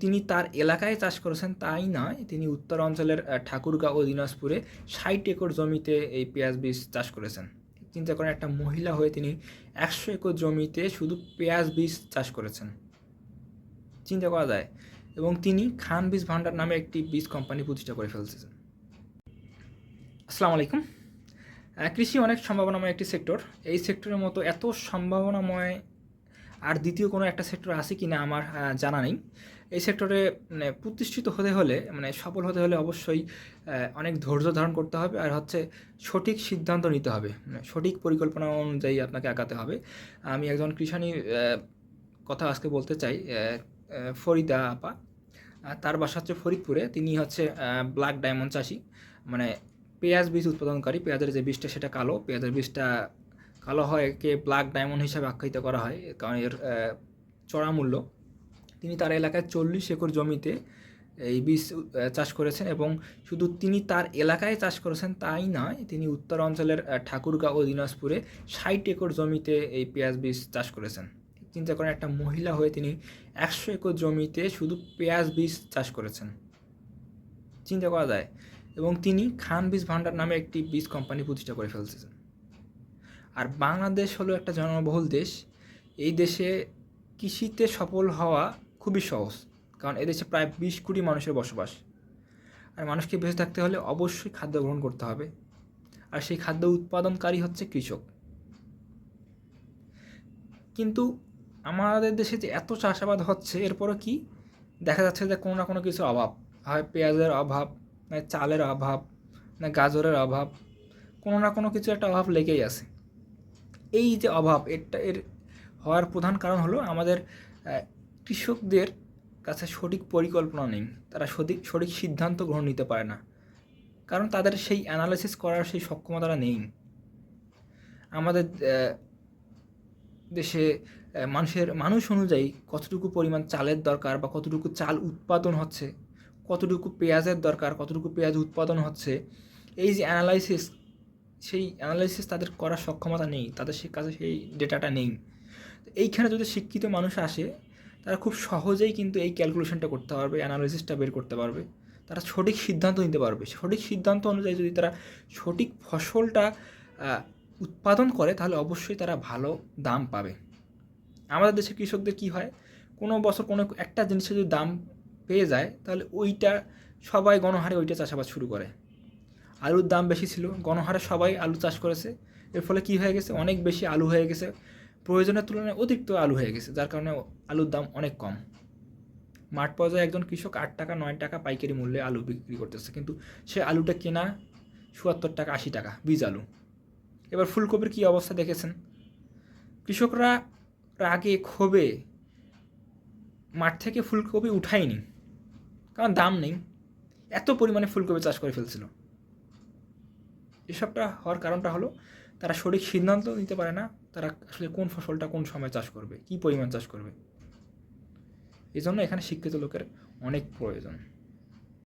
তিনি তার এলাকায় চাষ করেছেন, তাই নয়। তিনি উত্তর অঞ্চলের ঠাকুরগাঁও ও দিনাজপুরে ষাট একর জমিতে এই পেঁয়াজ বীজ চাষ করেছেন। চিন্তা করেন, একটা মহিলা হয়ে তিনি একশো একর জমিতে শুধু পেঁয়াজ বীজ চাষ করেছেন। চিন্তা করা যায়। এবং তিনি খান বীজ ভান্ডার নামে একটি বীজ কোম্পানি প্রতিষ্ঠা করে ফেলছেন। আসসালামু আলাইকুম। কৃষি অনেক সম্ভাবনাময় একটি সেক্টর। এই সেক্টরের মতো এত সম্ভাবনাময় আর দ্বিতীয় কোনো একটা সেক্টর আছে কি না আমার জানা নেই। এই সেক্টরে মানে প্রতিষ্ঠিত হতে হলে মানে সফল হতে হলে অবশ্যই অনেক ধৈর্য ধারণ করতে হবে আর হচ্ছে সঠিক সিদ্ধান্ত নিতে হবে। মানে সঠিক পরিকল্পনা অনুযায়ী আপনাকে আগাতে হবে। আমি একজন কৃষানি কথা আজকে বলতে চাই ফরিদা আপা। তার বাসা হচ্ছে ফরিদপুরে। তিনি হচ্ছে ব্ল্যাক ডায়মন্ড চাষি। মানে পেঁয়াজ বীজ উৎপাদনকারী। পেঁয়াজের যে বীজটা সেটা কালো। পেঁয়াজের বীজটা কালো হয় একে ব্ল্যাক ডায়মন্ড হিসাবে আখ্যায়িত করা হয়। কারণ এর চড়া মূল্য তিনি তার এলাকায় চল্লিশ একর জমিতে এই বীজ চাষ করেছেন এবং শুধু তিনি তার এলাকায় চাষ করেছেন তাই নয়, তিনি উত্তর অঞ্চলের ঠাকুরগাঁও ও দিনাজপুরে ষাট একর জমিতে এই পেঁয়াজ বীজ চাষ করেছেন। চিন্তা করেন, একটা মহিলা হয়ে তিনি একশো একর জমিতে শুধু পেঁয়াজ বীজ চাষ করেছেন। চিন্তা করা যায়, এবং তিনি খান বীজ ভান্ডার নামে একটি বীজ কোম্পানি প্রতিষ্ঠা করে ফেলছেন। আর বাংলাদেশ হলো একটা জনবহুল দেশ। এই দেশে কৃষিতে সফল হওয়া খুবই সহজ, কারণ এদেশে প্রায় বিশ কোটি মানুষের বসবাস। আর মানুষকে বেঁচে থাকতে হলে অবশ্যই খাদ্য গ্রহণ করতে হবে। আর সেই খাদ্য উৎপাদনকারী হচ্ছে কৃষক। কিন্তু আমাদের দেশে যে এত চাষাবাদ হচ্ছে, এরপরও কি? দেখা যাচ্ছে যে কোনো না কোনো কিছু অভাব। হয় পেঁয়াজের অভাব, না চালের অভাব, না গাজরের অভাব, কোনো না কোনো কিছু একটা অভাব লেগেই আছে। এই যে অভাব এটা এর হওয়ার প্রধান কারণ হলো আমাদের কৃষকদের কাছে সঠিক পরিকল্পনা নেই। তারা সঠিক সঠিক সিদ্ধান্ত গ্রহণ নিতে পারে না। কারণ তাদের সেই অ্যানালাইসিস করার সেই সক্ষমতাটা নেই। আমাদের দেশে মানুষের, মানুষ অনুযায়ী কতটুকু পরিমাণ চালের দরকার বা কতটুকু চাল উৎপাদন হচ্ছে, কতটুকু পেঁয়াজের দরকার, কতটুকু পেঁয়াজ উৎপাদন হচ্ছে, এই যে অ্যানালাইসিস সেই অ্যানালাইসিস তাদের করার সক্ষমতা নেই। তাদের সে কাছে সেই ডেটাটা নেই। এইখানে যদি শিক্ষিত মানুষ আসে তারা খুব সহজেই কিন্তু এই ক্যালকুলেশনটা করতে পারবে অ্যানালাইসিসটা বের করতে পারবে। তারা সঠিক সিদ্ধান্ত নিতে পারবে। সঠিক সিদ্ধান্ত অনুযায়ী যদি তারা সঠিক ফসলটা উৎপাদন করে, তাহলে অবশ্যই তারা ভালো দাম পাবে। আমাদের দেশে কৃষকদের কি হয়? কোনো বছর কোনো একটা জিনিসের যদি দাম পেয়ে যায়, তাহলে ওইটা সবাই গণহারে ওইটা চাষাবাদ শুরু করে। আলুর দাম বেশি ছিল, গণহারে সবাই আলু চাষ করেছে। এর ফলে কি হয়ে গেছে? অনেক বেশি আলু হয়ে গেছে। প্রয়োজনের তুলনায় অতিরিক্ত আলু হয়ে গেছে, যার কারণে আলুর দাম অনেক কম। মাঠ পর্যায়ে একজন কৃষক আট টাকা, নয় টাকা পাইকারি মূল্যে আলু বিক্রি করতেছে, কিন্তু সে আলুটা কেনা চুয়াত্তর টাকা, আশি টাকা, বীজ আলু। এবার ফুলকপির কী অবস্থা দেখেছেন? কৃষকরা রাগে ক্ষোভে মাঠ থেকে ফুলকপি উঠায়নি, কারণ দাম নেই। এত পরিমাণে ফুলকপি চাষ করে ফেলছিল। এসবটা হওয়ার কারণটা হলো, তারা সঠিক সিদ্ধান্ত নিতে পারে না তারা আসলে কোন ফসলটা কোন সময় চাষ করবে? কী পরিমাণ চাষ করবে? এই জন্য এখানে শিক্ষিত লোকের অনেক প্রয়োজন।